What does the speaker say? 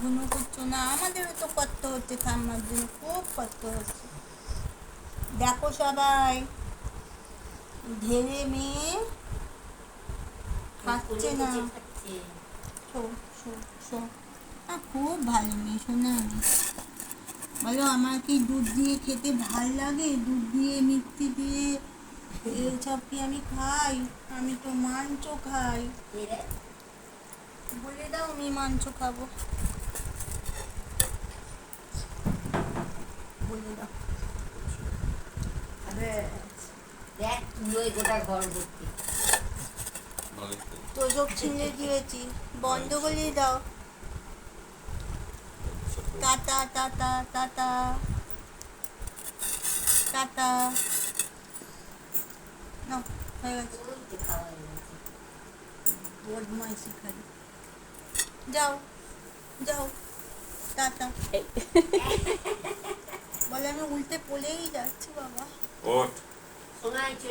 ঘুনো করছ না আমাদেরও তো কষ্ট হচ্ছে ঠাম্মার জন্য, খুব কষ্ট হচ্ছে। দেখো সবাই, ঢেলে মেয়ে খাচ্ছে না। খুব ভালো মেয়ে বলো, আমার কি দুধ দিয়ে খেতে ভালো লাগে? দুধ দিয়ে, মিষ্টি দিয়ে এইসব কি আমি খাই? আমি তো মাংস খাই। বলে দাও আমি মাংস খাব। বলে দাও দেখ তুই গোটা ঘর ভর্তি তো সব ছিঁড়ে দিয়েছি বন্ধ করে দাও। টাটা টাটা টাটা টাটা নাও হয়ে গেছে। বদমাইশি খালি যাও যাও। টাটা উল্টে পড়েই যাচ্ছে বাবা। ওঠ। সোনাই চলে